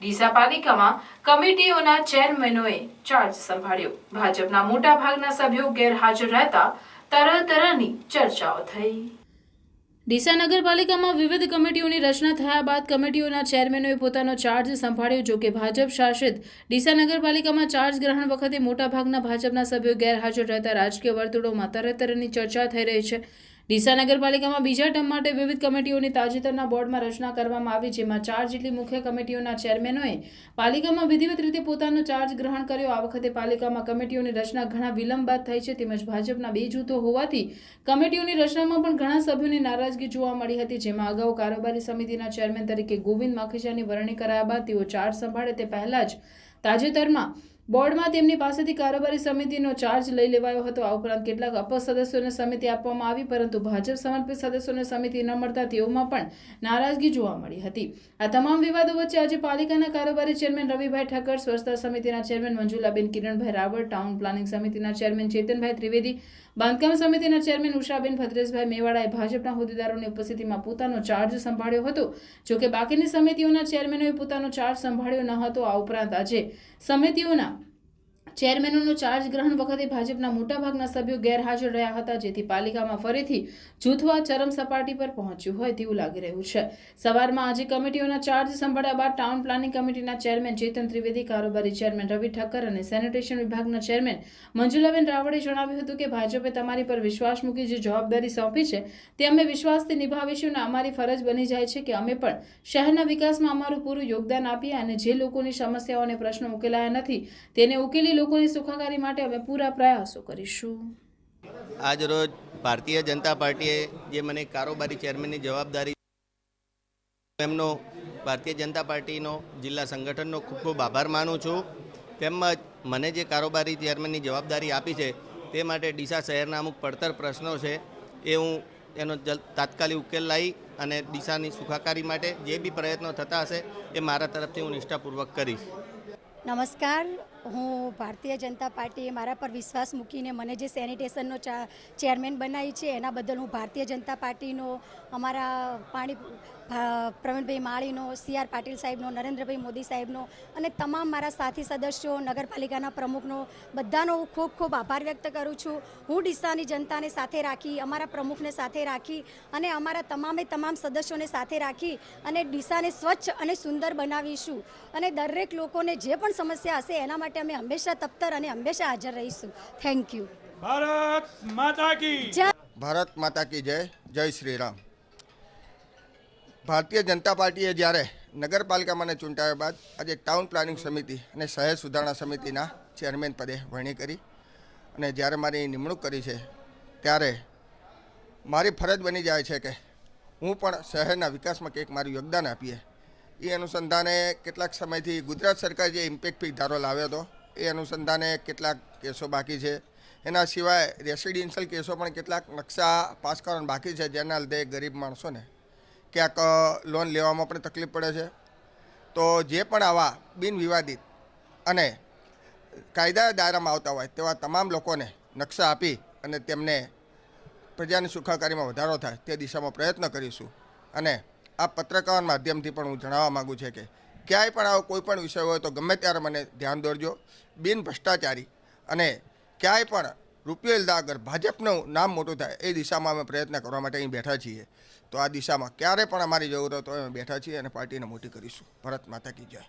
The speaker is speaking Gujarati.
ડીસા પાલિકામાં કમિટીઓના ચેરમેનોએ ચાર્જ સંભાળ્યો. ભાજપના મોટા ભાગના સભ્યો ગેરહાજર રહેતા તરતરની ચર્ચાઓ થઈ. ડીસા નગરપાલિકામાં વિવિધ કમિટીઓની રચના થયા બાદ કમિટીઓના ચેરમેનોએ પોતાનો ચાર્જ સંભાળ્યો, જો કે ભાજપ શાસિત ડીસા નગરપાલિકામાં ચાર્જ ગ્રહણ વખતે મોટાભાગના ભાજપના સભ્યો ગેરહાજર રહેતા રાજકીય વર્તુળોમાં તરતરની ચર્ચા થઈ રહી છે. ડીસા નગરપાલિકામાં બીજા ટર્મ માટે વિવિધ કમિટીઓની તાજેતરના બોર્ડમાં રચના કરવામાં આવી, જેમાં ચાર જેટલી મુખ્ય કમિટીઓના ચેરમેનોએ પાલિકામાં વિધિવત રીતે પોતાનો ચાર્જ ગ્રહણ કર્યો. આ વખતે પાલિકામાં કમિટીઓની રચના ઘણા વિલંબ બાદ થઈ છે, તેમજ ભાજપના બે જૂથો હોવાથી કમિટીઓની રચનામાં પણ ઘણા સભ્યોની નારાજગી જોવા મળી હતી, જેમાં અગાઉ કારોબારી સમિતિના ચેરમેન તરીકે ગોવિંદ માખીજાની વરણી કરાયા બાદ તેઓ ચાર્જ સંભાળે તે પહેલાં જ તાજેતરમાં બોર્ડમાં તેમની પાસેથી કારોબારી સમિતિનો ચાર્જ લઈ લેવાયો હતો. આ ઉપરાંત કેટલાક અપક્ષ સદસ્યોને સમિતિ આપવામાં આવી, પરંતુ ભાજપ સમર્પિત સદસ્યોને સમિતિ ન મળતા તેઓમાં પણ નારાજગી જોવા મળી હતી. આ તમામ વિવાદો વચ્ચે આજે પાલિકાના કારોબારી ચેરમેન રવિભાઈ ઠક્કર, સ્વચ્છતા સમિતિના chairman Manjulaben Kiranbhai Raval, town planning સમિતિના ચેરમેન ચેતનભાઈ ત્રિવેદી બાંધકામ સમિતિના ચેરમેન ઉષાબેન ભદ્રેશભાઈ મેવાડાએ ભાજપના હોદ્દેદારોની ઉપસ્થિતિમાં પોતાનો ચાર્જ સંભાળ્યો હતો. જોકે બાકીની સમિતિઓના ચેરમેનોએ પોતાનો ચાર્જ સંભાળ્યો ન હતો, આ ઉપરાંત આજે સમિતિઓના ચેરમેનોનો ચાર્જ ગ્રહણ વખતે ભાજપના મોટાભાગના સભ્યો ગેરહાજર રહ્યા હતા, જેથી પાલિકામાં ફરીથી જૂથવા ચરમ સપાટી પર પહોંચ્યું હોય તેવું લાગી રહ્યું છે. સવારમાં આજે કમિટીઓના ચાર્જ સંભાળ્યા બાદ ટાઉન પ્લાનિંગ કમિટીના ચેરમેન ચેતન ત્રિવેદી, કારોબારી ચેરમેન રવિ ઠક્કર અને સેનિટેશન વિભાગના ચેરમેન મંજુલાબેન રાવળે જણાવ્યું હતું કે, ભાજપે તમારી પર વિશ્વાસ મૂકી જે જવાબદારી સોંપી છે, તે અમે વિશ્વાસથી નિભાવીશું અને અમારી ફરજ બની જાય છે કે અમે પણ શહેરના વિકાસમાં અમારું પૂરું યોગદાન આપીએ અને જે લોકોની સમસ્યાઓ અને પ્રશ્નો ઉકેલાયા નથી, તેને ઉકેલી લોકોની સુખાકારી માટે અમે પૂરા પ્રયાસો કરીશું. આજ રોજ ભારતીય જનતા પાર્ટીએ જે મને કારોબારી ચેરમેનની જવાબદારી એમનો ભારતીય જનતા પાર્ટીનો જિલ્લા સંગઠનનો ખૂબ ખૂબ આભાર માનું છું. તેમજ મને જે કારોબારી ચેરમેનની જવાબદારી આપી છે તે માટે ડીસા શહેરના અમુક પડતર પ્રશ્નો છે એ હું એનો તાત્કાલિક ઉકેલ લાવી અને ડીસાની સુખાકારી માટે જે બી પ્રયત્નો થતા હશે એ મારા તરફથી હું નિષ્ઠાપૂર્વક કરીશ. નમસ્કાર. હું ભારતીય જનતા પાર્ટીએ મારા પર વિશ્વાસ મૂકીને મને જે સેનિટેશનનો ચેરમેન બનાવી છે, એના બદલ હું ભારતીય જનતા પાર્ટીનો અમારા પાણી પ્રવીણભાઈ માળીનો સી આર પાટીલ સાહેબનો નરેન્દ્રભાઈ મોદી સાહેબનો અને તમામ મારા સાથી સદસ્યો નગરપાલિકાના પ્રમુખનો બધાનો હું ખૂબ ખૂબ આભાર વ્યક્ત કરું છું. હું ડીસાની જનતાને સાથે રાખી અમારા પ્રમુખને સાથે રાખી અને અમારા તમામે તમામ સદસ્યોને સાથે રાખી અને ડીસાને સ્વચ્છ અને સુંદર બનાવીશું. અને દરેક લોકોને જે પણ સમસ્યા હશે એના માટે અમે હંમેશા તપ્તર અને હંમેશા હાજર રહીશું. થેન્ક યુ ભારત માતા કી જય ભારત માતા કી જય. જય શ્રી રામ. ભારતીય જનતા પાર્ટીએ જ્યારે નગરપાલિકામાં ચૂંટાયા બાદ આજે ટાઉન પ્લાનિંગ સમિતિ અને શહેર સુધારણા સમિતિના ચેરમેન પદે વરણી કરી અને જ્યારે મારી નિમણૂક કરી છે, ત્યારે મારી ફરજ બની જાય છે કે હું પણ શહેરના વિકાસમાં કંઈક મારું યોગદાન આપીએ. એ અનુસંધાને કેટલાક સમયથી ગુજરાત સરકાર જે ઇમ્પેક્ટ ફી ધારો લાવ્યો હતો, એ અનુસંધાને કેટલાક કેસો બાકી છે. એના સિવાય રેસિડેન્શિયલ કેસો પણ કેટલાક નકશા પાસ કરવાના બાકી છે, જેના લીધે ગરીબ માણસોને ક્યાંક લોન લેવામાં પણ તકલીફ પડે છે. તો જે પણ આવા બિનવિવાદિત અને કાયદા દાયરામાં આવતા હોય, તેવા તમામ લોકોને નકશા આપી અને તેમને પ્રજાની સુખાકારીમાં વધારો થાય તે દિશામાં પ્રયત્ન કરીશું. અને આ પત્રકાર માધ્યમથી પણ હું જણાવવા માગું છું કે, ક્યાંય પણ આવો કોઈ પણ વિષય હોય તો ગમે ત્યારે મને ધ્યાન દોરજો. બિન ભ્રષ્ટાચારી અને ક્યાંય પણ રૂપિયો આગળ ભાજપનું નામ મોટું થાય, એ દિશામાં અમે પ્રયત્ન કરવા માટે અહીં બેઠા છીએ. તો આ દિશામાં ક્યારે પણ અમારી જરૂરત હોય, અમે બેઠા છીએ અને પાર્ટીને મોટી કરીશું. ભારત માતા કી જય.